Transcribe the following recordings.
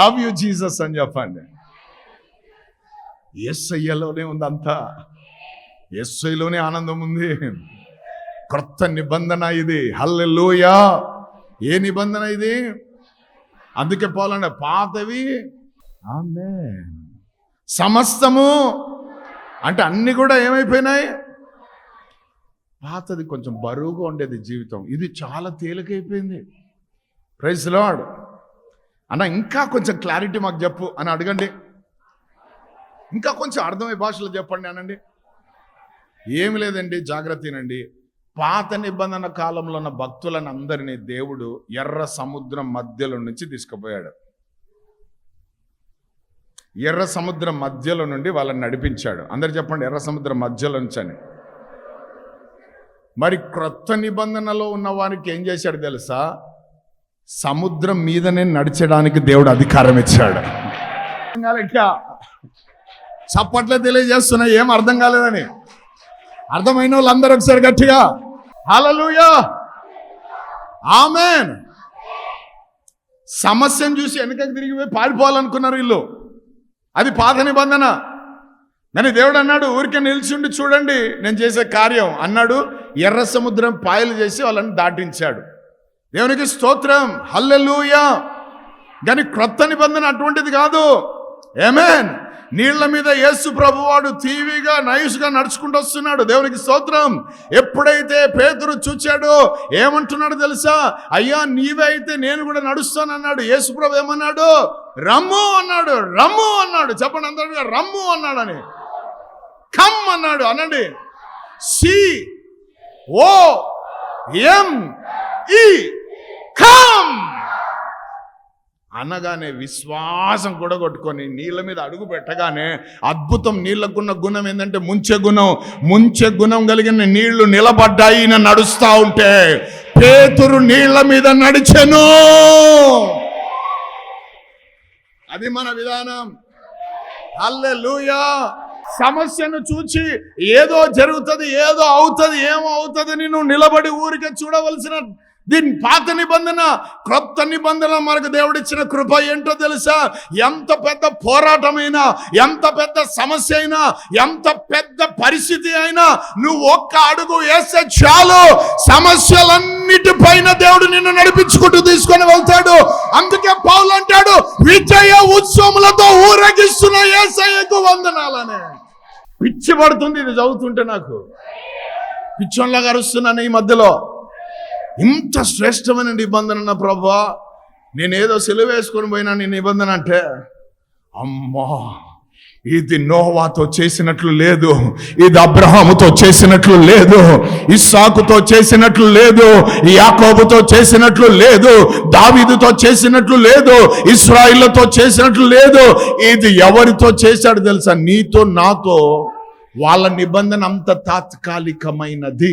Love you Jesus అని చెప్పండి. ఎస్ఐలోనే ఉంది అంతా ఎస్ఐలోనే ఆనందం ఉంది. క్రొత్త నిబంధన ఇది. హల్లెలూయా. ఏ నిబంధన ఇది? అందుకే పోలండి పాతవి. ఆమె సమస్తము. అంటే అన్ని కూడా ఏమైపోయినాయి? పాతది కొంచెం బరువుగా ఉండేది జీవితం. ఇది చాలా తేలికైపోయింది. ప్రైజ్ లాడ్ అన్న ఇంకా కొంచెం క్లారిటీ మాకు చెప్పు అని అడగండి. ఇంకా కొంచెం అర్థమయ్యే భాషలో చెప్పండి అనండి. ఏమి లేదండి జాగ్రత్తనండి పాత నిబంధన కాలంలో ఉన్న భక్తులను అందరినీ దేవుడు ఎర్ర సముద్రం మధ్యలో నుంచి తీసుకుపోయాడు. ఎర్ర సముద్రం మధ్యలో నుండి వాళ్ళని నడిపించాడు. అందరు చెప్పండి ఎర్ర సముద్రం మధ్యలో నుంచి అని మరి క్రొత్త నిబంధనలో ఉన్న వారికి ఏం చేశాడు తెలుసా? సముద్రం మీదనే నడిచడానికి దేవుడు అధికారం ఇచ్చాడు. అర్థం చప్పట్లే తెలియజేస్తున్నా ఏం అర్థం కాలేదని. అర్థమైన వాళ్ళందరూ ఒకసారి గట్టిగా హలలుయా ఆమెన్! సమస్యను చూసి వెనకకి తిరిగిపోయి పారిపోవాలనుకున్నారు వీళ్ళు. అది పాత నిబంధన. కానీ దేవుడు అన్నాడు ఊరికే నిలిచిండి చూడండి నేను చేసే కార్యం. అన్నాడు ఎర్ర సముద్రం పాయలు చేసి వాళ్ళని దాటించాడు. దేవునికి స్తోత్రం. హల్లెలూయా. కానీ క్రొత్త నిబంధన అటువంటిది కాదు. ఏమేన్ నీళ్ళ మీద యేసు ప్రభువాడు తీవిగా నైస్గా నడుచుకుంటూ వస్తున్నాడు. దేవునికి స్తోత్రం. ఎప్పుడైతే పేతురు చూచాడో ఏమంటున్నాడు తెలుసా? అయ్యా నీవే అయితే నేను కూడా నడుస్తాను అన్నాడు. యేసు ప్రభు ఏమన్నాడు? రమ్ము అన్నాడు. రమ్ము అన్నాడు. చెప్పండి అందరూ రమ్ము అన్నాడని. కమ్ అన్నాడు. అనండి. సి ఓ ఎం ఈ. కమ్ అనగానే విశ్వాసం కూడగొట్టుకొని నీళ్ళ మీద అడుగు పెట్టగానే అద్భుతం నీళ్ళకున్న గుణం ఏంటంటే ముంచె గుణం. ముంచె గుణం కలిగిన నీళ్ళు నిలబడ్డాయి నడుస్తా ఉంటే పేతురు నీళ్ళ మీద నడిచెను. అది మన విధానం. అల్లె లూయా సమస్యను చూచి ఏదో జరుగుతుంది ఏదో అవుతుంది ఏమో అవుతుంది నేను నిలబడి ఊరికే చూడవలసిన దీని పాత నిబంధన క్రొత్త నిబంధన మనకు దేవుడిచ్చిన కృప ఏంటో తెలుసా? ఎంత పెద్ద పోరాటమైనా ఎంత పెద్ద సమస్య అయినా ఎంత పెద్ద పరిస్థితి అయినా నువ్వు ఒక్క అడుగు వేస్తే చాలు. సమస్యలన్నిటిపైన దేవుడు నిన్ను నడిపించుకుంటూ తీసుకొని వెళ్తాడు. అందుకే పౌలు అంటాడు విజయ ఉత్సవములతో ఊరేగిస్తున్న ఏసయ్యకు వందనాలనే. పిచ్చి పడుతుంది ఇది చదువుతుంటే నాకు. పిచ్చోన్లాగా అరుస్తున్నాను ఈ మధ్యలో. ఇంత శ్రేష్టమైన నిబంధన నా ప్రభా నేనేదో సెలవు వేసుకొని పోయినా నీ నిబంధన అంటే అమ్మా ఇది నోవాతో చేసినట్లు లేదు ఇది అబ్రహాముతో చేసినట్లు లేదు ఇస్సాకుతో చేసినట్లు లేదు యాకోబుతో చేసినట్లు లేదు దావీదుతో చేసినట్లు లేదు ఇస్రాయిల్తో చేసినట్లు లేదు ఇది ఎవరితో చేశాడు తెలుసా? నీతో నాతో వాళ్ళ నిబంధన అంత తాత్కాలికమైనది.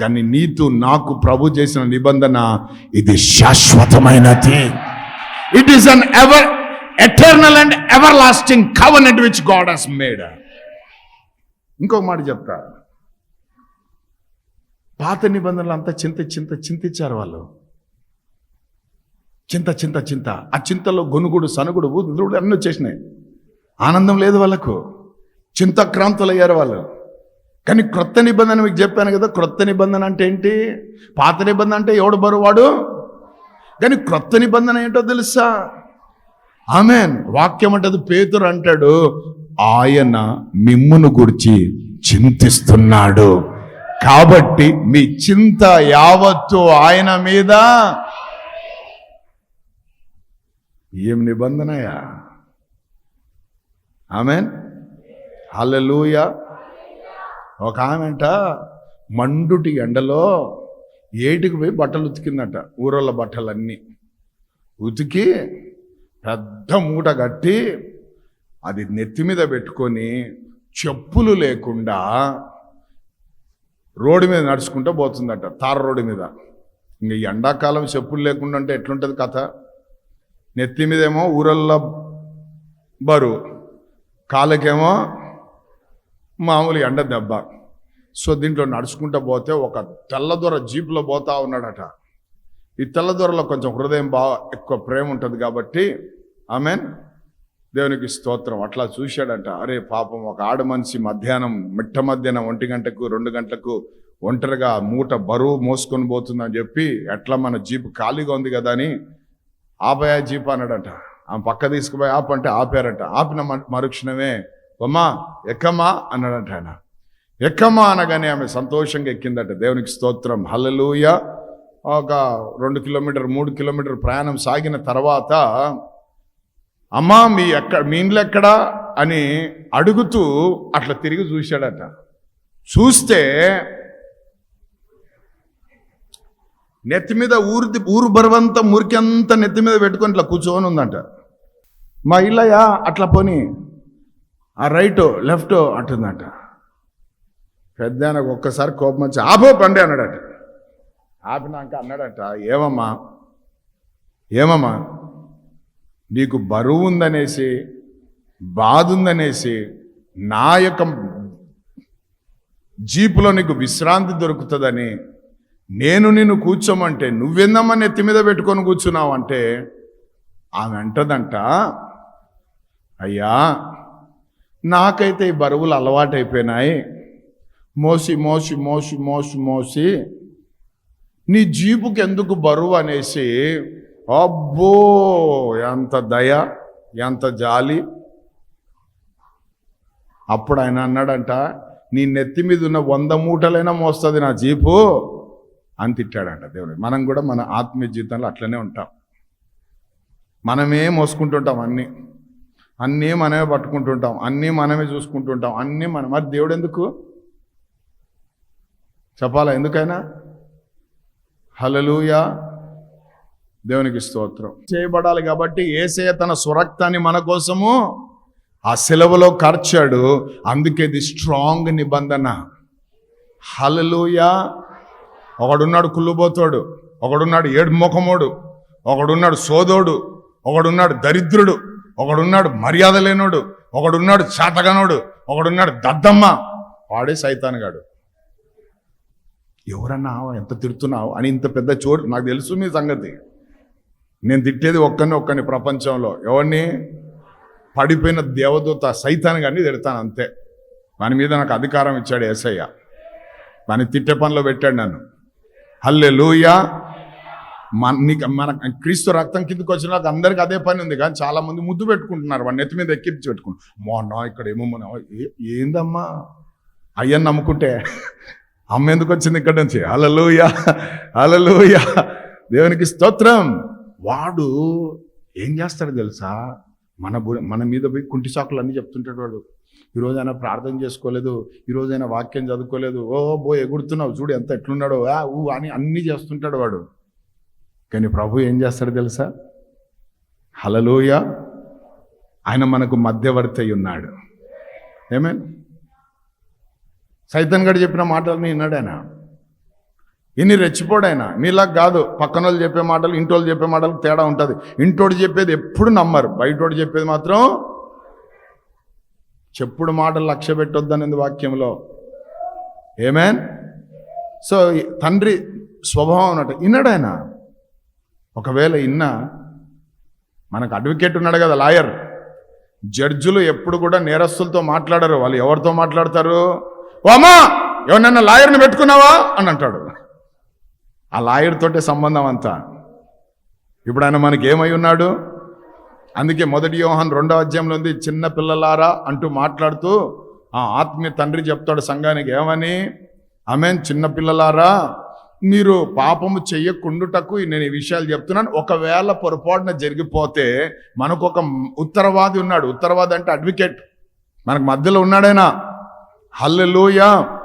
కానీ నీతో నాకు ప్రభు చేసిన నిబంధన ఇది శాశ్వతమైనది. It is an ever eternal and everlasting covenant which God has made ఇంకొక మాట చెప్తా. పాత నిబంధనలు అంతా చింత చింత చింతించారు వాళ్ళు. చింత చింత చింత. ఆ చింతలో గొనుగుడు సనుగుడు ఊదుడు అన్నీ వచ్చేసినాయి. ఆనందం లేదు వాళ్ళకు. చింతక్రాంతులయ్యారు వాళ్ళు. కానీ క్రొత్త నిబంధన మీకు చెప్పాను కదా క్రొత్త నిబంధన అంటే ఏంటి? పాత నిబంధన అంటే ఎవడు బరువాడు? కానీ క్రొత్త నిబంధన ఏంటో తెలుసా? ఆమెన్. వాక్యం అంటది పేతురు అంటాడు ఆయన మిమ్మును గురించి చింతిస్తున్నాడు. కాబట్టి మీ చింత యావత్తు ఆయన మీద. ఏం నిబంధనయా? ఆమెన్. హల్లెలూయా. ఒక ఆమెంట మండుటి ఎండలో ఏటికి పోయి బట్టలు ఉతికిందట ఊరోళ్ళ బట్టలన్నీ. ఉతికి పెద్ద మూట కట్టి అది నెత్తి మీద పెట్టుకొని చెప్పులు లేకుండా రోడ్డు మీద నడుచుకుంటూ పోతుందట తార రోడ్డు మీద. ఇంకా ఎండాకాలం చెప్పులు లేకుండా అంటే ఎట్లుంటుంది కథ? నెత్తి మీదేమో ఊరల్లో బరువు కాళ్ళకేమో మామూలు ఎండ దెబ్బ. సో దీంట్లో నడుచుకుంటూ పోతే ఒక తెల్లదొర జీప్లో పోతా ఉన్నాడట. ఈ తెల్లదొరలో కొంచెం హృదయం బాగా ఎక్కువ ప్రేమ ఉంటుంది కాబట్టి ఆమెన్. దేవునికి స్తోత్రం. అట్లా చూశాడంట. అరే పాపం ఒక ఆడ మనిషి మధ్యాహ్నం మిట్ట మధ్యాహ్నం ఒంటి గంటకు రెండు గంటలకు ఒంటరిగా మూట బరువు మోసుకొని పోతుందని చెప్పి ఎట్లా మన జీప్ ఖాళీగా ఉంది కదా అని ఆపయా జీప్ అన్నాడంట. ఆమె పక్క తీసుకుపోయి ఆపంటే ఆపారంట. ఆపిన మరుక్షణమే అమ్మా ఎక్కమ్మా? అన్నాడంట ఆయన. ఎక్కమ్మా అనగానే ఆమె సంతోషంగా ఎక్కిందట. దేవునికి స్తోత్రం. హల్లెలూయ. ఒక రెండు కిలోమీటర్ మూడు కిలోమీటర్ ప్రయాణం సాగిన తర్వాత అమ్మా మీ ఎక్కడ మీ ఇండ్లు ఎక్కడా? అని అడుగుతూ అట్లా తిరిగి చూశాడట. చూస్తే నెత్తి మీద ఊరి ఊరు బరువంతా మురికంతా నెత్తి మీద పెట్టుకొని ఇట్లా కూర్చొని ఉందంట. మా ఇల్లయ్యా అట్లా పోనీ. ఆ రైటో లెఫ్ట్ అంటుందంట. పెద్ద ఆయనకు ఒక్కసారి కోపం వచ్చి ఆపో పండి అన్నాడట. ఆపినాక అన్నాడట ఏమమ్మా? ఏమమ్మా? నీకు బరువు ఉందనేసి బాధ ఉందనేసి నా యొక్క జీపులో నీకు విశ్రాంతి దొరుకుతుందని నేను నిన్ను కూర్చోమంటే నువ్వెందమ్మా నెత్తి మీద పెట్టుకొని కూర్చున్నావు? అంటే ఆమె అంటదంట అయ్యా నాకైతే ఈ బరువులు అలవాటైపోయినాయి. మోసి మోసి మోసి మోసి మోసి. నీ జీపుకి ఎందుకు బరువు అనేసి అబ్బో ఎంత దయ ఎంత జాలి. అప్పుడు ఆయన అన్నాడంట నీ నెత్తి మీద ఉన్న వంద మూటలైనా మోస్తుంది నా జీపు అని తిట్టాడంట దేవుడు. మనం కూడా మన ఆత్మీయ జీవితంలో అట్లనే ఉంటాం. మనమే మోసుకుంటుంటాం అన్నీ. అన్నీ మనమే పట్టుకుంటుంటాం అన్నీ మనమే చూసుకుంటుంటాం అన్నీ మనం మరి దేవుడు ఎందుకు చెప్పాలా ఎందుకైనా? హలలుయా దేవునికి స్తోత్రం. చేయబడాలి కాబట్టి ఏసే తన సురక్తాన్ని మన కోసము ఆ సెలవులో కార్చాడు. అందుకే ఇది స్ట్రాంగ్ నిబంధన. హలలుయా ఒకడున్నాడు కుళ్ళుబోతాడు ఒకడున్నాడు ఏడు ముఖమోడు ఒకడున్నాడు సోదోడు ఒకడున్నాడు దరిద్రుడు. ఒకడున్నాడు మర్యాద లేనోడు ఒకడున్నాడు చేతగనోడు ఒకడున్నాడు దద్దమ్మ. వాడే సైతాన్గాడు ఎవరన్నా ఎంత తిడుతున్నావు అని ఇంత పెద్ద చోటు? నాకు తెలుసు మీ సంగతి. నేను తిట్టేది ఒక్కని ఒక్కని ప్రపంచంలో. ఎవరిని? పడిపోయిన దేవదూత సైతాన్ని కానీ తిడతాను అంతే. దాని మీద నాకు అధికారం ఇచ్చాడు ఏసయ్య. దాన్ని తిట్టే పనిలో పెట్టాడు నన్ను. హల్లే లూయా మన నీకు మన క్రీస్తు రక్తం కిందకి వచ్చినాక అందరికి అదే పని ఉంది కానీ చాలా మంది ముద్దు పెట్టుకుంటున్నారు. వాడి నెత్తి మీద ఎక్కించి పెట్టుకుంటారు మొన్న ఇక్కడ ఏమో మన ఏ- ఏందమ్మా? అయ్యని నమ్ముకుంటే అమ్మ ఎందుకు వచ్చింది ఇక్కడ నుంచి? అలలోయ అలలోయ దేవునికి స్తోత్రం. వాడు ఏం చేస్తాడు తెలుసా? మన బు- మన మీద పోయి కుంటి సాకులు అన్నీ చెప్తుంటాడు వాడు. ఈరోజు అయినా ప్రార్థన చేసుకోలేదు. ఈరోజు అయినా వాక్యం చదువుకోలేదు. ఓ బో ఎగుడుతున్నావు చూడు ఎంత ఎట్లున్నాడో. ఆ ఊ అని అన్నీ చేస్తుంటాడు వాడు. కానీ ప్రభు ఏం చేస్తాడు తెలుసా? హలలోయ ఆయన మనకు మధ్యవర్తి అయి ఉన్నాడు. ఏమే సైతన్ గడు చెప్పిన మాటలని విన్నాడు ఆయన. ఇన్ని రెచ్చిపోడాయన నీలా కాదు పక్కన వాళ్ళు చెప్పే మాటలు ఇంటోళ్ళు చెప్పే మాటలకు తేడా ఉంటుంది. ఇంటోడు చెప్పేది ఎప్పుడు నమ్మరు. బయటోడు చెప్పేది మాత్రం చెప్పుడు మాటలు లక్ష్య పెట్టొద్దనేది వాక్యంలో. ఏమేన్ సో తండ్రి స్వభావం అన్నట్టు. విన్నాడు ఆయన. ఒకవేళ ఇన్నా మనకు అడ్వకేట్ ఉన్నాడు కదా లాయర్ జడ్జులు ఎప్పుడు కూడా నేరస్తులతో మాట్లాడరు. వాళ్ళు ఎవరితో మాట్లాడతారు? వామా ఎవరినన్నా లాయర్ని పెట్టుకున్నావా? అని అంటాడు. ఆ లాయర్ తోటే సంబంధం అంతా. ఇప్పుడు ఆయన మనకి ఏమై ఉన్నాడు? అందుకే మొదటి యోహాన్ రెండో అధ్యాయంలో ఉంది చిన్న పిల్లలారా అంటూ మాట్లాడుతూ ఆ ఆత్మీయ తండ్రి చెప్తాడు సంఘానికి. ఏమని? ఆమెన్ చిన్న పిల్లలారా మీరు పాపము చెయ్యకుండుటకు నేను ఈ విషయాలు చెప్తున్నాను. ఒకవేళ పొరపాటున జరిగిపోతే మనకు ఒక ఉత్తరవాది ఉన్నాడు. ఉత్తరవాది అంటే అడ్వకేట్. మనకు మధ్యలో ఉన్నాడైనా హల్లెలూయా.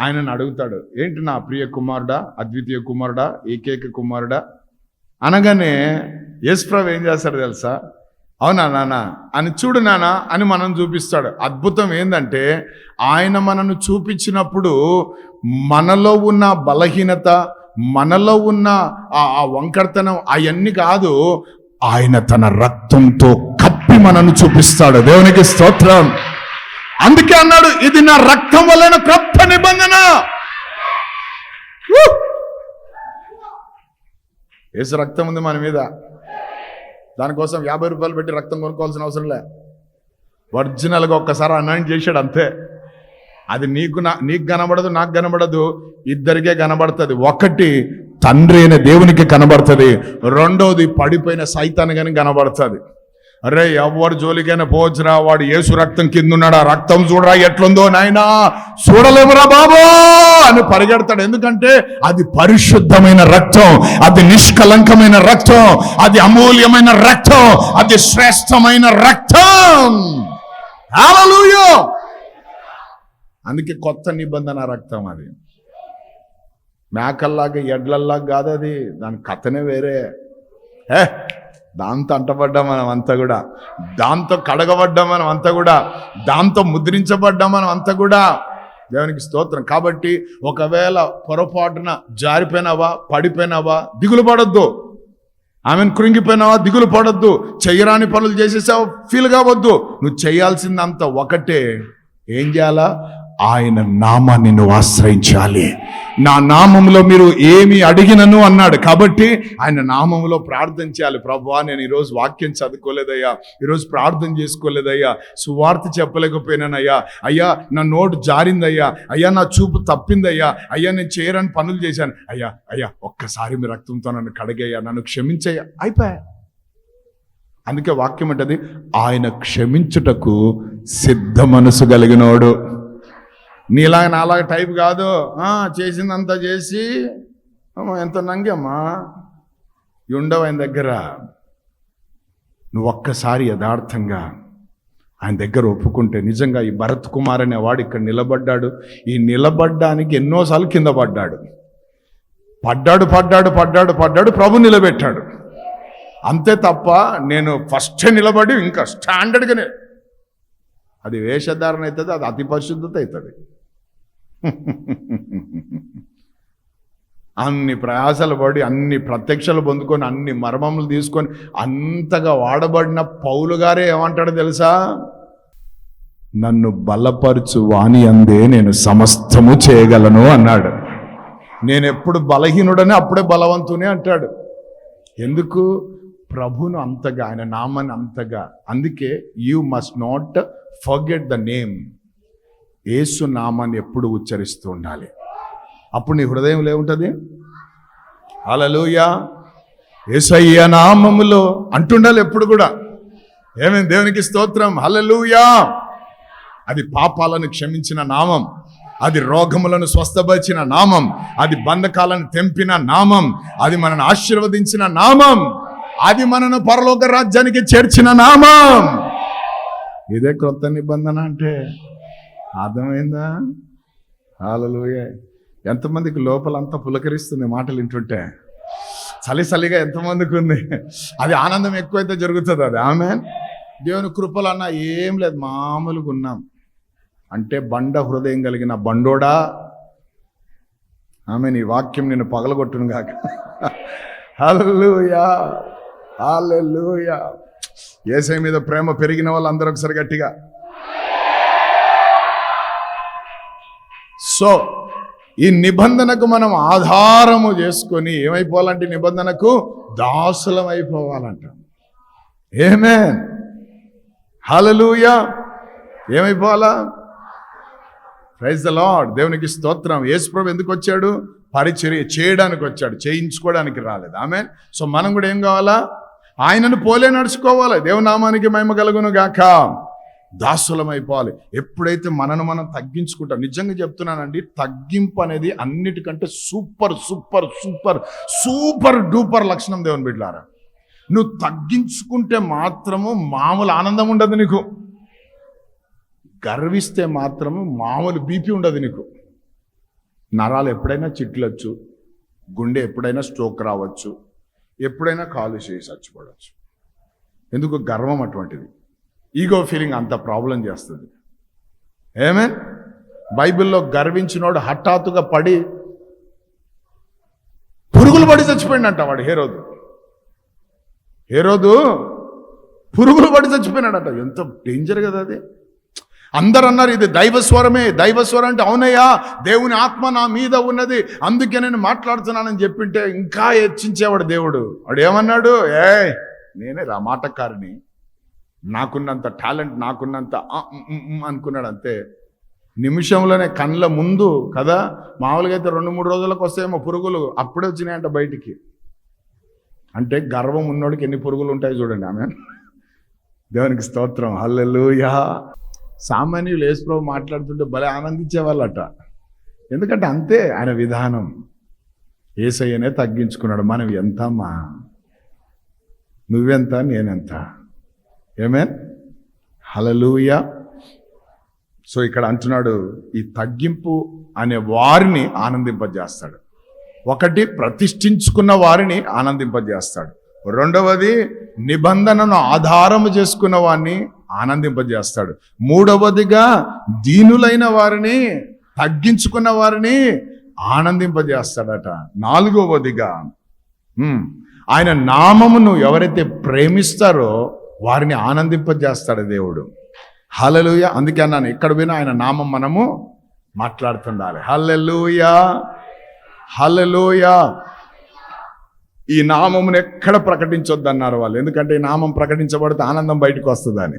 ఆయనను అడుగుతాడు ఏంటి నా ప్రియ కుమారుడా అద్వితీయ కుమారుడా ఏకైక కుమారుడా? అనగానే యేసుప్రభు ఏం చేస్తాడు తెలుసా? అవునా నాన్న అని చూడు నాన్న అని మనం చూపిస్తాడు. అద్భుతం ఏంటంటే ఆయన మనను చూపించినప్పుడు మనలో ఉన్న బలహీనత మనలో ఉన్న ఆ వంకర్తనం అవన్నీ కాదు ఆయన తన రక్తంతో కప్పి మనను చూపిస్తాడు. దేవునికి స్తోత్రం. అందుకే అన్నాడు ఇది నా రక్తం వలన క్రొత్త నిబంధన. ఏసు రక్తం ఉంది మన మీద. దానికోసం యాభై రూపాయలు పెట్టి రక్తం కొనుక్కోవాల్సిన అవసరం లే. ఒరిజినల్గా ఒక్కసారి అనాయింట్ చేశాడు అంతే. అది నీకు నా నీకు కనబడదు నాకు కనబడదు. ఇద్దరికే కనబడుతుంది. ఒకటి తండ్రి అయిన దేవునికి కనబడుతుంది. రెండోది పడిపోయిన సైతాన్ని కానీ కనబడుతుంది. అరే ఎవరు జోలికైనా పోవచ్చురా వాడు ఏసు రక్తం కింద ఉన్నాడు ఆ రక్తం చూడరా ఎట్లుందో నాయనా? చూడలేమురా బాబు! అని పరిగెడతాడు. ఎందుకంటే అది పరిశుద్ధమైన రక్తం అది నిష్కలంకమైన రక్తం అది అమూల్యమైన రక్తం అది శ్రేష్టమైన రక్తం! అందుకే కొత్త నిబంధన రక్తం అది. మేకల్లాగా ఎడ్లల్లాగా కాదు అది. దాని కథనే వేరే. ఏ దాంతో అంటపడ్డాం మనం అంతా కూడా. దాంతో కడగబడ్డాం మనం అంతా కూడా. దాంతో ముద్రించబడ్డాం మనం అంతా కూడా. దేవునికి స్తోత్రం. కాబట్టి ఒకవేళ పొరపాటున జారిపోయినావా పడిపోయినావా దిగులు పడొద్దు. ఆమెను కృంగిపోయినావా దిగులు పడొద్దు. చెయ్యరాని పనులు చేసేసావు ఫీల్ కావద్దు. నువ్వు చేయాల్సిందంత ఒకటే. ఏం చేయాలా? ఆయన నామాన్ని నువ్వు ఆశ్రయించాలి. నా నామంలో మీరు ఏమి అడిగినను అన్నాడు కాబట్టి ఆయన నామంలో ప్రార్థన చేయాలి. ప్రభా నేను ఈరోజు వాక్యం చదువుకోలేదయ్యా. ఈరోజు ప్రార్థన చేసుకోలేదయ్యా. సువార్త చెప్పలేకపోయినానయ్యా. అయ్యా నా నోటు జారిందయ్యా. అయ్యా నా చూపు తప్పిందయ్యా. అయ్యా నేను చేయరని పనులు చేశాను. అయ్యా అయ్యా ఒక్కసారి మీ రక్తంతో నన్ను కడిగయ్యా. నన్ను క్షమించయ్యా. అయిపోయా. అందుకే వాక్యం అంటది ఆయన క్షమించుటకు సిద్ధ మనసు కలిగినోడు. నీలాగా నాలాగా టైప్ కాదు. చేసిందంతా చేసి ఎంత నంగమ్మా. ఉండవు ఆయన దగ్గర నువ్వు ఒక్కసారి యథార్థంగా ఆయన దగ్గర ఒప్పుకుంటే నిజంగా ఈ భరత్ కుమార్ అనేవాడు ఇక్కడ నిలబడ్డాడు. ఈ నిలబడ్డానికి ఎన్నోసార్లు కింద పడ్డాడు. పడ్డాడు పడ్డాడు పడ్డాడు పడ్డాడు ప్రభు నిలబెట్టాడు. అంతే తప్ప నేను ఫస్ట్ నిలబడి ఇంకా స్టాండర్డ్గానే అది వేషధారణ అవుతుంది అది అతి పరిశుద్ధత అవుతుంది. అన్ని ప్రయాసాలు పడి అన్ని ప్రత్యక్షలు పొందుకొని అన్ని మర్మములు తీసుకొని అంతగా వాడబడిన పౌలు గారే ఏమంటాడో తెలుసా? నన్ను బలపరచు వాణి అందే నేను సమస్తము చేయగలను అన్నాడు. నేను ఎప్పుడు బలహీనుడని అప్పుడే బలవంతునే అంటాడు. ఎందుకు? ప్రభును అంతగా ఆయన నామాన్ని అంతగా. అందుకే you must not forget the name Yesu నామాన్ని ఎప్పుడు ఉచ్చరిస్తూ ఉండాలి. అప్పుడు నీ హృదయం ఏముంటుంది? అలలుయా ఏసయ్య నామములో అంటుండాలి ఎప్పుడు కూడా. ఏమేం దేవునికి స్తోత్రం? హలలుయా అది పాపాలను క్షమించిన నామం. అది రోగములను స్వస్థపరిచిన నామం. అది బంధకాలను తెంపిన నామం. అది మనను ఆశీర్వదించిన నామం. అది మనను పరలోక రాజ్యానికి చేర్చిన నామం. ఇదే క్రొత్త నిబంధన అంటే అర్థమైందా? హాలలోయ ఎంతమందికి లోపల అంతా పులకరిస్తుంది మాటలు వింటుంటే? చలి చలిగా ఎంతమందికి ఉంది? అది ఆనందం ఎక్కువైతే జరుగుతుంది అది. ఆమె దేవుని కృపలు అన్న ఏం లేదు మామూలుగా ఉన్నాం. అంటే బండ హృదయం కలిగిన బండోడా? ఆమె నీ వాక్యం నిన్ను పగలగొట్టును గాక. హల్లెలూయా. హల్లెలూయా. ఏసై మీద ప్రేమ పెరిగిన వాళ్ళందరూ ఒకసారి గట్టిగా. సో ఈ నిబంధనకు మనం ఆధారము చేసుకొని ఏమైపోవాలంటే నిబంధనకు దాసులం అయిపోవాలంట ఏమే హలలుయ ఏమైపోవాలా? ప్రైజ్ ద లార్డ్ దేవునికి స్తోత్రం. యేసుప్రభు ఎందుకు వచ్చాడు పరిచర్య చేయడానికి వచ్చాడు చేయించుకోవడానికి రాలేదు. ఆమె సో మనం కూడా ఏం కావాలా? ఆయనను పోలే నడుచుకోవాలి. దేవునామానికి మహిమ కలుగును గాక దాసులమైపోవాలి. ఎప్పుడైతే మనను మనం తగ్గించుకుంటాం నిజంగా చెప్తున్నానండి తగ్గింపు అనేది అన్నిటికంటే super super super super duper లక్షణం దేవుని బిడ్డారా నువ్వు తగ్గించుకుంటే మాత్రము మామూలు ఆనందం ఉండదు నీకు. గర్విస్తే మాత్రము మామూలు బీపీ ఉండదు నీకు. నరాలు ఎప్పుడైనా చిట్లొచ్చు గుండె ఎప్పుడైనా స్ట్రోక్ రావచ్చు ఎప్పుడైనా కాలు చేసి చచ్చిపోవచ్చు. ఎందుకు? గర్వం అటువంటిది. ఈగో ఫీలింగ్ అంత ప్రాబ్లం చేస్తుంది. ఏమే బైబిల్లో గర్వించినోడు హఠాత్తుగా పడి పురుగులు పడి చచ్చిపోయిందంట వాడు హేరోదు. హేరోదు పురుగులు పడి చచ్చిపోయినాడంట. ఎంత డేంజర్ కదా అది. అందరు అన్నారు ఇది దైవస్వరమే దైవస్వరం అంటే అవునయ్యా దేవుని ఆత్మ నా మీద ఉన్నది. అందుకే నేను మాట్లాడుతున్నానని చెప్పింటే ఇంకా హెచ్చించేవాడు దేవుడు. వాడు ఏమన్నాడు? ఏ నేనే రా మాటకారిని నాకున్నంత టాలెంట్ నాకున్నంత అనుకున్నాడు అంతే. నిమిషంలోనే కళ్ళ ముందు కదా మామూలుగా అయితే రెండు మూడు రోజులకు వస్తాయేమో పురుగులు అప్పుడే వచ్చినాయంట బయటికి. అంటే గర్వం ఉన్నోడికి ఎన్ని పురుగులు ఉంటాయి చూడండి ఆమె దేవునికి స్తోత్రం హల్లెలూయా. సామాన్యులు యేసుప్రభు మాట్లాడుతుంటే భలే ఆనందించేవాళ్ళట. ఎందుకంటే అంతే ఆయన విధానం. ఏసయ్యనే తగ్గించుకున్నాడు మనం ఎంతమ్మా? నువ్వెంత? నేనెంత? ఏమే హలలుయా సో ఇక్కడ అంటున్నాడు ఈ తగ్గింపు అనే వారిని ఆనందింపజేస్తాడు. ఒకటి ప్రతిష్ఠించుకున్న వారిని ఆనందింపజేస్తాడు. రెండవది నిబంధనను ఆధారము చేసుకున్న వారిని ఆనందింపజేస్తాడు. మూడవదిగా దీనులైన వారిని తగ్గించుకున్న వారిని ఆనందింపజేస్తాడట. నాలుగవదిగా ఆయన నామమును ఎవరైతే ప్రేమిస్తారో వారిని ఆనందింపజేస్తాడు దేవుడు. హలలుయ అందుకే అన్నాను ఎక్కడ పోయినా ఆయన నామం మనము మాట్లాడుతుండాలి. హల్లెలూయా. హల్లెలూయా. ఈ నామమును ఎక్కడ ప్రకటించొద్దు అన్నారు వాళ్ళు. ఎందుకంటే ఈ నామం ప్రకటించబడితే ఆనందం బయటకు వస్తుందని.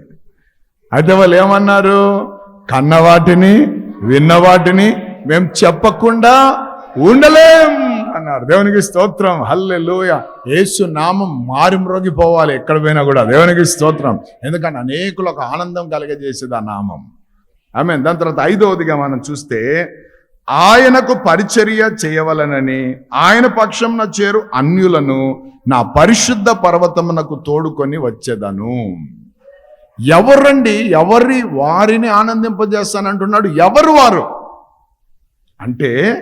అయితే వాళ్ళు ఏమన్నారు? కన్న వాటిని విన్న వాటిని మేము చెప్పకుండా ఉండలేం. అన్నారు. దేవునికి స్తోత్రం. హల్లెలూయ. యేసు నామం మారి మ్రోగిపోవాలి. ఎక్కడ పోయినా కూడా. దేవునికి స్తోత్రం. ఎందుకంటే అనేకులకు ఆనందం కలగజేసేది ఆ నామం. ఆమె దాని తర్వాత ఐదవదిగా మనం చూస్తే ఆయనకు పరిచర్య చేయవలనని ఆయన పక్షంన చేరు అన్యులను నా పరిశుద్ధ పర్వతమునకు తోడుకొని వచ్చేదను. ఎవరండి? ఎవరి వారిని ఆనందింపజేస్తానంటున్నాడు? ఎవరు వారు? అంటే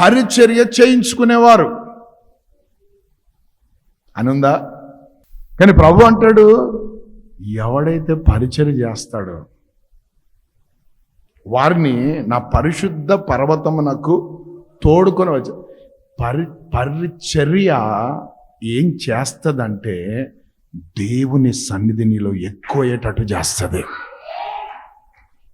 పరిచర్య చేయించుకునేవారు. అనుందా? కానీ ప్రభు అంటాడు ఎవడైతే పరిచర్య చేస్తాడో వారిని నా పరిశుద్ధ పర్వతమునకు తోడుకొని వచ్చి పరి పరిచర్య ఏం చేస్తుందంటే దేవుని సన్నిధి నీలో ఎక్కువయ్యేటట్టు చేస్తుంది.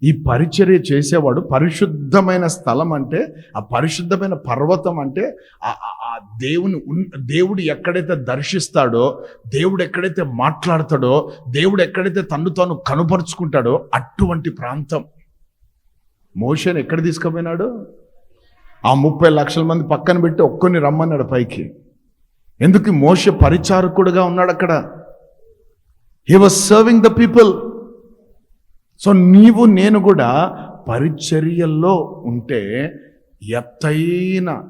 ఈ పరిచర్య చేసేవాడు పరిశుద్ధమైన స్థలం అంటే ఆ పరిశుద్ధమైన పర్వతం అంటే ఆ- ఆ- దేవుని ఉన్- దేవుడు ఎక్కడైతే దర్శిస్తాడో దేవుడు ఎక్కడైతే మాట్లాడతాడో దేవుడు ఎక్కడైతే తను తాను కనుపరుచుకుంటాడో అటువంటి ప్రాంతం. మోషన్ ఎక్కడ తీసుకుపోయినాడు? ఆ ముప్పై లక్షల మంది పక్కన పెట్టి ఒక్కొని రమ్మన్నాడు పైకి. ఎందుకు? మోష పరిచారకుడుగా ఉన్నాడు అక్కడ. He was serving the people so నీవు నేను కూడా పరిచర్యల్లో ఉంటే ఎత్తైన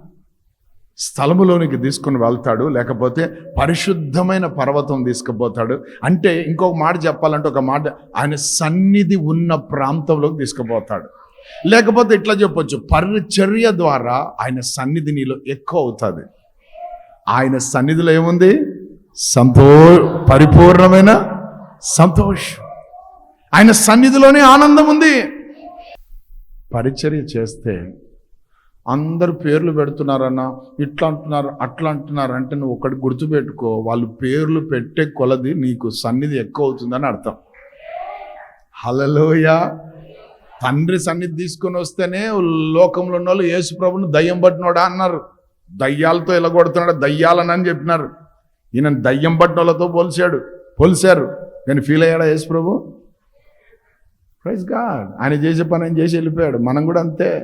స్థలములోనికి తీసుకుని వెళ్తాడు లేకపోతే పరిశుద్ధమైన పర్వతం తీసుకుపోతాడు. అంటే ఇంకొక మాట చెప్పాలంటే ఒక మాట ఆయన సన్నిధి ఉన్న ప్రాంతంలోకి తీసుకుపోతాడు. లేకపోతే ఇట్లా చెప్పొచ్చు పరిచర్య ద్వారా ఆయన సన్నిధి నీలో ఎక్కువ అవుతుంది. ఆయన సన్నిధిలో ఏముంది? సంతో పరిపూర్ణమైన సంతోషం. ఆయన సన్నిధిలోనే ఆనందం ఉంది. పరిచర్య చేస్తే అందరు పేర్లు పెడుతున్నారన్న ఇట్లా అంటున్నారు అట్లా అంటున్నారు అంటే నువ్వు ఒకటి గుర్తుపెట్టుకో వాళ్ళు పేర్లు పెట్టే కొలది నీకు సన్నిధి ఎక్కువ అవుతుందని అర్థం. హలలోయ తండ్రి సన్నిధి తీసుకొని వస్తేనే లోకంలో ఉన్న వాళ్ళు యేసు ప్రభుని దయ్యం పట్టినోడా అన్నారు. దయ్యాలతో ఇలా కొడుతున్నాడు? దయ్యాలని అని చెప్పినారు. ఈయన దయ్యం పట్టిన వాళ్ళతో పోల్చాడు. పోల్చారు. నేను ఫీల్ అయ్యాడా యేసు ప్రభు? ప్రైజ్ గాడ్ ఆయన చేసే పని ఆయన చేసి వెళ్ళిపోయాడు. మనం కూడా అంతే.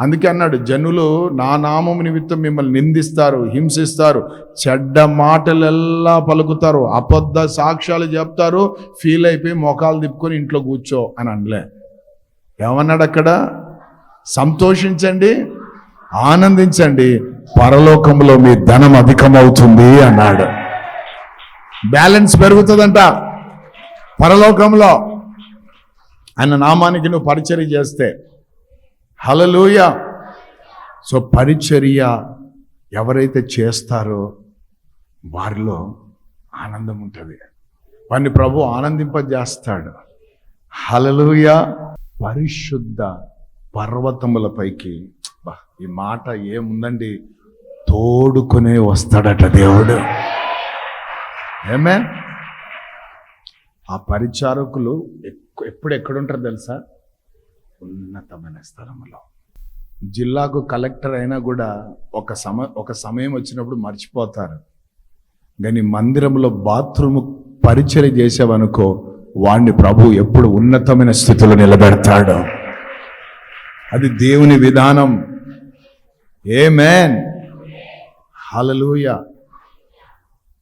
అందుకే అన్నాడు జనులు నా నామం నిమిత్తం మిమ్మల్ని నిందిస్తారు హింసిస్తారు చెడ్డ మాటలెల్లా పలుకుతారు అబద్ధ సాక్ష్యాలు చెప్తారు ఫీల్ అయిపోయి మొఖాలు తిప్పుకొని ఇంట్లో కూర్చో అని అనలే. ఏమన్నాడు అక్కడ? సంతోషించండి ఆనందించండి పరలోకంలో మీ ధనం అధికమవుతుంది అన్నాడు. బ్యాలెన్స్ పెరుగుతుందంట. పరలోకంలో ఆయన నామానికి నువ్వు పరిచర్య చేస్తే. హలలోయ సో పరిచర్య ఎవరైతే చేస్తారో వారిలో ఆనందం ఉంటుంది. వారిని ప్రభు ఆనందింపజేస్తాడు. హలలుయ పరిశుద్ధ పర్వతములపైకి ఈ మాట ఏముందండి? తోడుకునే వస్తాడట దేవుడు. ఏమే ఆ పరిచారకులు ఎక్కు- ఎప్పుడు ఎక్కడుంటారు తెలుసా? ఉన్నతమైన స్థలంలో. జిల్లాకు కలెక్టర్ అయినా కూడా ఒక సమ ఒక సమయం వచ్చినప్పుడు మర్చిపోతారు. కానీ మందిరంలో బాత్రూమ్ పరిచయం చేసావనుకో వాణ్ణి ప్రభు ఎప్పుడు ఉన్నతమైన స్థితిలో నిలబెడతాడు. అది దేవుని విధానం. ఏ మ్యాన్ హలలుయ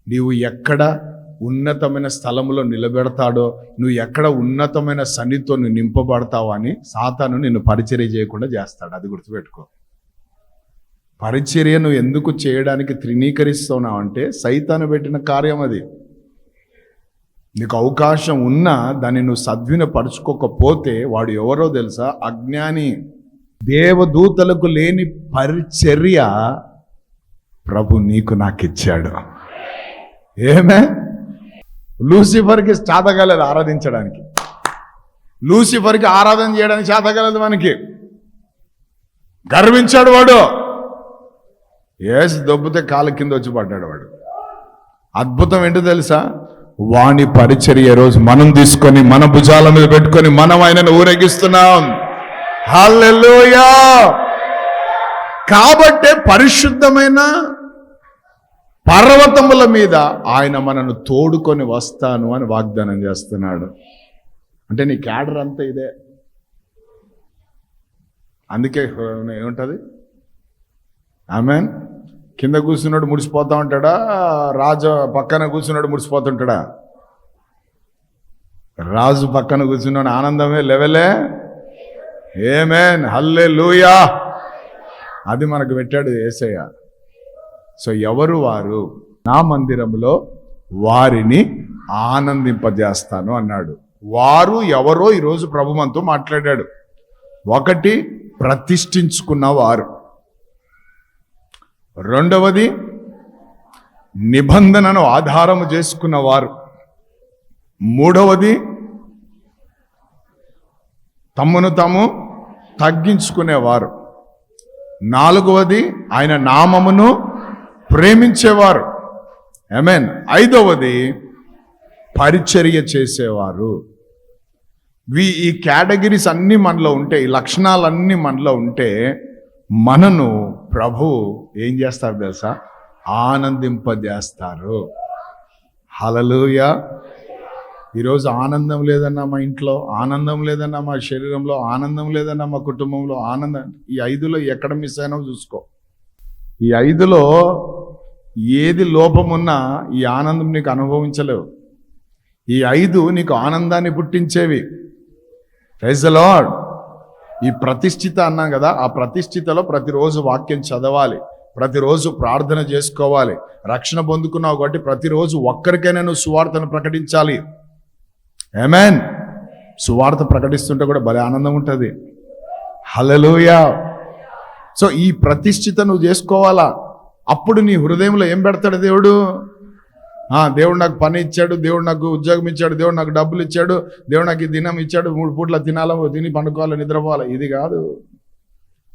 నీవు ఎక్కడ ఉన్నతమైన స్థలంలో నిలబెడతాడో నువ్వు ఎక్కడ ఉన్నతమైన సన్నిధితో నువ్వు నింపబడతావు అని సాతాను నిన్ను పరిచర్య చేయకుండా చేస్తాడు. అది గుర్తుపెట్టుకో. పరిచర్య నువ్వు ఎందుకు చేయడానికి త్రినీకరిస్తున్నావు అంటే సైతాను పెట్టిన కార్యం అది. నీకు అవకాశం ఉన్నా దాన్ని నువ్వు సద్వినపరుచుకోకపోతే వాడు ఎవరో తెలుసా? అజ్ఞాని. దేవదూతలకు లేని పరిచర్య ప్రభు నీకు నాకు ఇచ్చాడు ఏమే? లూసిఫర్కి చేతగలదు ఆరాధించడానికి. లూసిఫర్కి ఆరాధన చేయడానికి చేతగలదు మనకి. గర్వించాడు వాడు. ఏసి దొబ్బితే కాళ్ళ కింద వచ్చి పడ్డాడు వాడు. అద్భుతం ఏంటో తెలుసా? వాణి పరిచర్య రోజు మనం తీసుకొని మన భుజాల మీద పెట్టుకొని మనం ఆయనను ఊరేగిస్తున్నాం. హల్లెలూయా! కాబట్టే పరిశుద్ధమైన పర్వతముల మీద ఆయన మనను తోడుకొని వస్తాను అని వాగ్దానం చేస్తున్నాడు. అంటే నీ క్యాడర్ అంతా ఇదే. అందుకే ఏముంటుంది? ఆమె కింద కూర్చున్నాడు ముడిసిపోతా ఉంటాడా? రాజు పక్కన కూర్చున్నాడు ముడిసిపోతుంటాడా? రాజు పక్కన కూర్చున్నాడు ఆనందమే లెవెలే. ఏమేన్ హల్లే లూయా అది మనకు పెట్టాడు ఏసయ్య. సో ఎవరు వారు? నా మందిరంలో వారిని ఆనందింపజేస్తాను అన్నాడు. వారు ఎవరో ఈరోజు ప్రభు మనతో మాట్లాడాడు. ఒకటి ప్రతిష్ఠించుకున్న వారు. రెండవది నిబంధనను ఆధారము చేసుకున్న వారు. మూడవది తమ్మును తాము తగ్గించుకునేవారు. నాలుగవది ఆయన నామమును ప్రేమించేవారు. ఐమీన్ ఐదవది పరిచర్య చేసేవారు. వి ఈ కేటగిరీస్ అన్నీ మనలో ఉంటే ఈ లక్షణాలన్నీ మనలో ఉంటే మనను ప్రభు ఏం చేస్తారు తెలుసా? ఆనందింపజేస్తారు. హలలుయ ఈరోజు ఆనందం లేదన్నా మా ఇంట్లో ఆనందం లేదన్నా మా శరీరంలో ఆనందం లేదన్నా మా కుటుంబంలో ఆనందం ఈ ఐదులో ఎక్కడ మిస్ అయినా చూసుకో. ఈ ఐదులో ఏది లోపమున్నా ఈ ఆనందం నీకు అనుభవించలేవు. ఈ ఐదు నీకు ఆనందాన్ని పుట్టించేవి. ప్రైజ్ లార్డ్ ఈ ప్రతిష్ఠిత అన్నాం కదా ఆ ప్రతిష్ఠితలో ప్రతిరోజు వాక్యం చదవాలి ప్రతిరోజు ప్రార్థన చేసుకోవాలి రక్షణ పొందుకున్నావు కాబట్టి ప్రతిరోజు ఒక్కరికైనా నువ్వు సువార్తను ప్రకటించాలి. ఏమేన్ సువార్త ప్రకటిస్తుంటే కూడా భలే ఆనందం ఉంటుంది. హలలుయా సో ఈ ప్రతిష్ఠిత నువ్వు చేసుకోవాలా? అప్పుడు నీ హృదయంలో ఏం పెడతాడు దేవుడు? దేవుడు నాకు పని ఇచ్చాడు దేవుడు నాకు ఉద్యోగం ఇచ్చాడు దేవుడు నాకు డబ్బులు ఇచ్చాడు దేవుడు నాకు ఈ దినం ఇచ్చాడు మూడు పూట్ల తినాలా తిని పండుకోవాలి నిద్రపోవాలి? ఇది కాదు.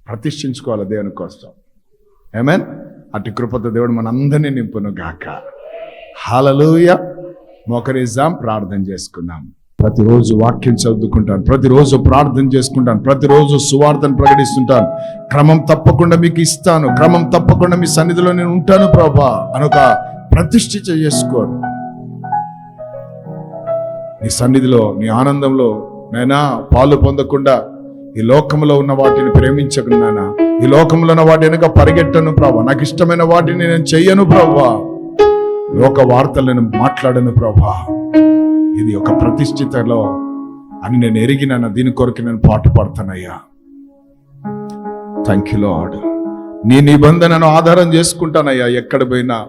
ప్రతిష్ఠించుకోవాలి దేవుని కోసం. ఏమేన్ అటు కృపతో దేవుడు మనందరినీ నింపును గాక హాలలుయ మోకరిజాం ప్రార్థన చేసుకుందాం. ప్రతిరోజు వాక్యం చదువుకుంటాను ప్రతిరోజు ప్రార్థన చేసుకుంటాను ప్రతిరోజు సువార్తను ప్రకటిస్తుంటాను. క్రమం తప్పకుండా మీకు ఇస్తాను క్రమం తప్పకుండా మీ సన్నిధిలో నేను ఉంటాను ప్రభా అనొక ప్రతిష్ఠ చేసుకోను. నీ సన్నిధిలో నీ ఆనందంలో నైనా పాలు పొందకుండా ఈ లోకంలో ఉన్న వాటిని ప్రేమించకున్నానా ఈ లోకంలో ఉన్న వాటి వెనుక పరిగెట్టను ప్రభా. నాకు ఇష్టమైన వాటిని నేను చెయ్యను ప్రభా. లోక వార్తలను నేను మాట్లాడను ప్రభా. ఇది ఒక ప్రతిష్ఠితలో అని నేను ఎరిగినాను దీని కొరకు నేను పాటు పడతానయ్యా థ్యాంక్ యూ లాడ్ నీ నిబంధనను ఆధారం చేసుకుంటానయ్యా ఎక్కడ పోయినా.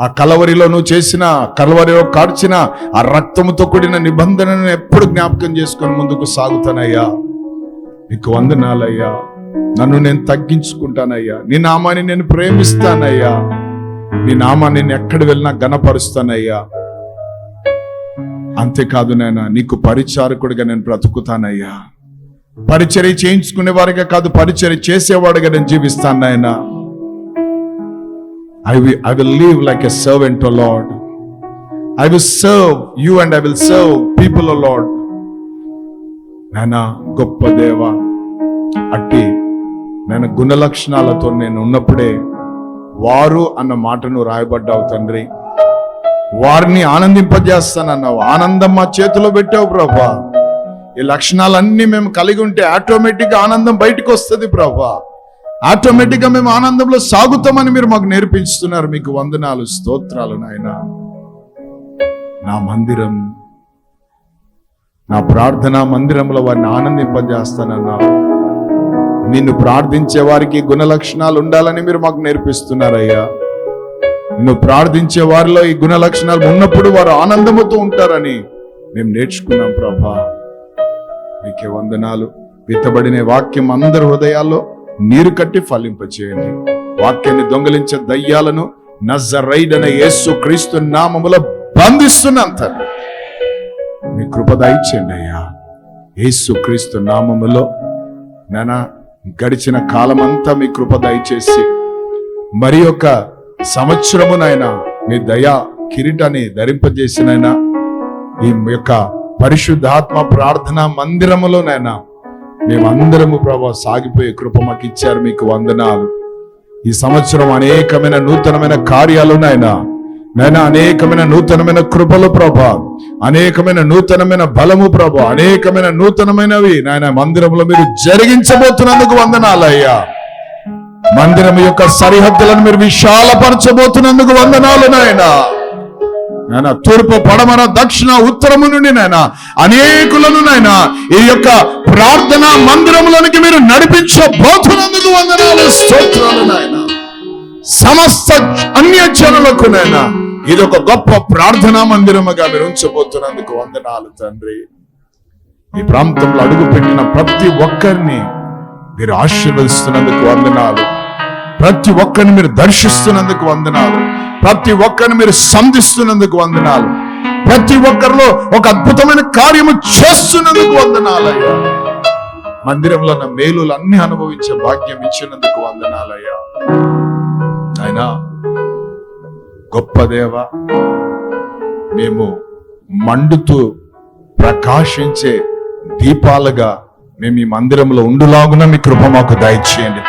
ఆ కలవరిలో నువ్వు చేసిన కలవరిలో కార్చిన ఆ రక్తముతో కూడిన నిబంధనను ఎప్పుడు జ్ఞాపకం చేసుకొని ముందుకు సాగుతానయ్యా. నీకు వందనాలయ్యా. నన్ను నేను తగ్గించుకుంటానయ్యా. నీ నామాన్ని నేను ప్రేమిస్తానయ్యా. నీ నామాన్ని నేను ఎక్కడ వెళ్ళినా గనపరుస్తానయ్యా అంతేకాదు నాయన నీకు పరిచారకుడిగా నేను బ్రతుకుతానయ్యా. పరిచర్య చేయించుకునే వారిగా కాదు పరిచర్య చేసేవాడిగా నేను జీవిస్తాను నాయన. I we I will live like a servant O Lord I will serve you and I will serve people O Lord నాయనా గొప్ప దేవ అట్టి నేను గుణ లక్షణాలతో నేను ఉన్నప్పుడే వారు అన్న మాటను రాయబడ్డావు తండ్రి. వారిని ఆనందింపజేస్తానన్నావు. ఆనందం మా చేతిలో పెట్టావు ప్రభా. ఈ లక్షణాలన్నీ మేము కలిగి ఉంటే ఆటోమేటిక్గా ఆనందం బయటకు వస్తుంది ప్రభా. ఆటోమేటిక్గా మేము ఆనందంలో సాగుతామని మీరు మాకు నేర్పిస్తున్నారు. మీకు వందనాలు స్తోత్రాలు నాయన. నా మందిరం నా ప్రార్థన మందిరంలో వారిని ఆనందింపజేస్తానన్నావు. నిన్ను ప్రార్థించే వారికి గుణ లక్షణాలు ఉండాలని మీరు మాకు నేర్పిస్తున్నారయ్యా. నువ్వు ప్రార్థించే వారిలో ఈ గుణ లక్షణాలు ఉన్నప్పుడు వారు ఆనందముతో ఉంటారని మేము నేర్చుకున్నాం ప్రభా. మీకే వందనాలు. విత్తబడిన వాక్యం అందరి హృదయాల్లో నీరు కట్టి ఫలింపచేయండి వాక్యాన్ని దొంగలించే దయ్యాలను అనే యేసు క్రీస్తు నామములో బంధిస్తున్నాం తండ్రి. మీ కృప దయచేయండి అయ్యా. యేసు క్రీస్తు నామములో నానా గడిచిన కాలమంతా మీ కృప దయచేసి మరి యొక్క సంవత్సరము నాయన మీ దయా కిరీటాన్ని ధరింపజేసినైనా ఈ యొక్క పరిశుద్ధాత్మ ప్రార్థన మందిరములోనైనా మేమందరము ప్రభా సాగిపోయే కృప మాకు ఇచ్చారు మీకు వందనాలు. ఈ సంవత్సరం అనేకమైన నూతనమైన కార్యాలు నాయనా నైనా అనేకమైన నూతనమైన కృపలు ప్రభా అనేకమైన నూతనమైన బలము ప్రభా అనేకమైన నూతనమైనవి నాయన మందిరంలో మీరు జరిగించబోతున్నందుకు వందనాలయ్యా మందిరం యొక్క సరిహద్దులను మీరు విశాలపరచబోతున్నందుకు వందనాలు నాయన. నాయన తూర్పు పడమర దక్షిణ ఉత్తరము నుండి నాయన అనేకులను నాయన ఈ యొక్క ప్రార్థన మందిరంలోనికి మీరు నడిపించబోతున్నందుకు వందనాలు స్తోత్రాలు నాయన. సమస్త అన్య జనులకు నాయన ఇది ఒక గొప్ప ప్రార్థనా మందిరముగా మీరు ఉంచబోతున్నందుకు వందనాలు తండ్రి. ఈ ప్రాంతంలో అడుగు పెట్టిన ప్రతి ఒక్కరిని మీరు ఆశీర్వదిస్తున్నందుకు వందనాలు. ప్రతి ఒక్కరిని మీరు దర్శిస్తున్నందుకు వందనాలు. ప్రతి ఒక్కరిని మీరు సంధిస్తున్నందుకు వందనాలు. ప్రతి ఒక్కరిలో ఒక అద్భుతమైన కార్యము చేస్తున్నందుకు వందనాలయ్యా. మందిరంలో ఉన్న మేలులు అన్ని అనుభవించే భాగ్యం ఇచ్చినందుకు వందనాలయ్యా. అయినా గొప్ప దేవ మేము మండుతూ ప్రకాశించే దీపాలుగా మేము ఈ మందిరంలో ఉండులాగున మీ కృప మాకు దయచేయండి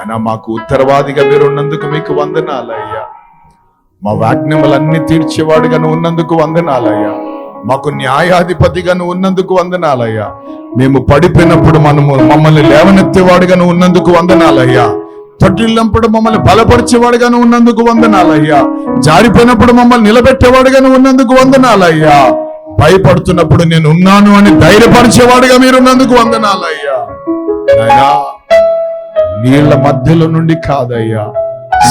తండ్రి మాకు ఉత్తరవాదిగా మీరు ఉన్నందుకు మీకు వందనాలయ్యా. మా వాజ్ఞములన్నీ తీర్చేవాడుగాను ఉన్నందుకు వందనాలయ్యా. మాకు న్యాయాధిపతిగాను ఉన్నందుకు వందనాలయ్యా. మేము పడిపోయినప్పుడు మనము మమ్మల్ని లేవనెత్తేవాడుగాను ఉన్నందుకు వందనాలయ్యా. తొట్టిల్లినప్పుడు మమ్మల్ని బలపరిచేవాడుగాను ఉన్నందుకు వందనాలయ్యా. జారిపోయినప్పుడు మమ్మల్ని నిలబెట్టేవాడుగాను ఉన్నందుకు వందనాలయ్యా. భయపడుతున్నప్పుడు నేను ఉన్నాను అని ధైర్యపరిచేవాడుగా మీరున్నందుకు వందనాలయ్యా. నీళ్ళ మధ్యలో నుండి కాదయ్యా.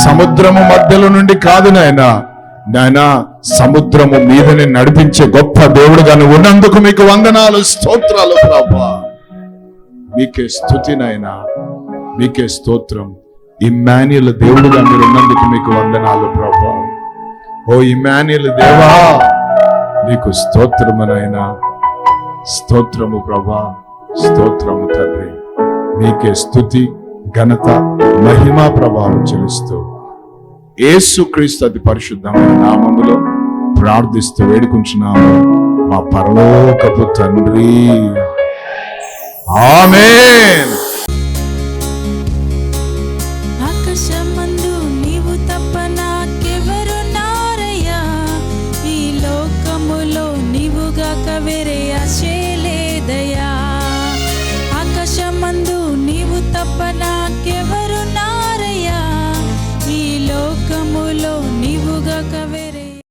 సముద్రము మధ్యలో నుండి కాదు నాయనా. నాయనా సముద్రము మీదని నడిపించే గొప్ప దేవుడుగా నువ్వు ఉన్నందుకు మీకు వందనాలు స్తోత్రాలు ప్రభా. మీకే స్థుతి నాయనా. మీకే స్తోత్రం. ఇమ్మాన్యుల దేవుడుగా మీరు ఉన్నందుకు మీకు వందనాలు ప్రభా. ఓ ఇమ్మాన్యుల దేవా నీకు స్తోత్రము నాయనా. స్తోత్రము ప్రభా స్తోత్రము తండ్రి. మీకే స్థుతి ఘనత మహిమా ప్రభావం చెల్లిస్తూ ఏసుక్రీస్తు అతి పరిశుద్ధమైన నామములో ప్రార్థిస్తూ వేడుకుంటున్నాము. మా పరలోకపు తండ్రి. ఆమెన్.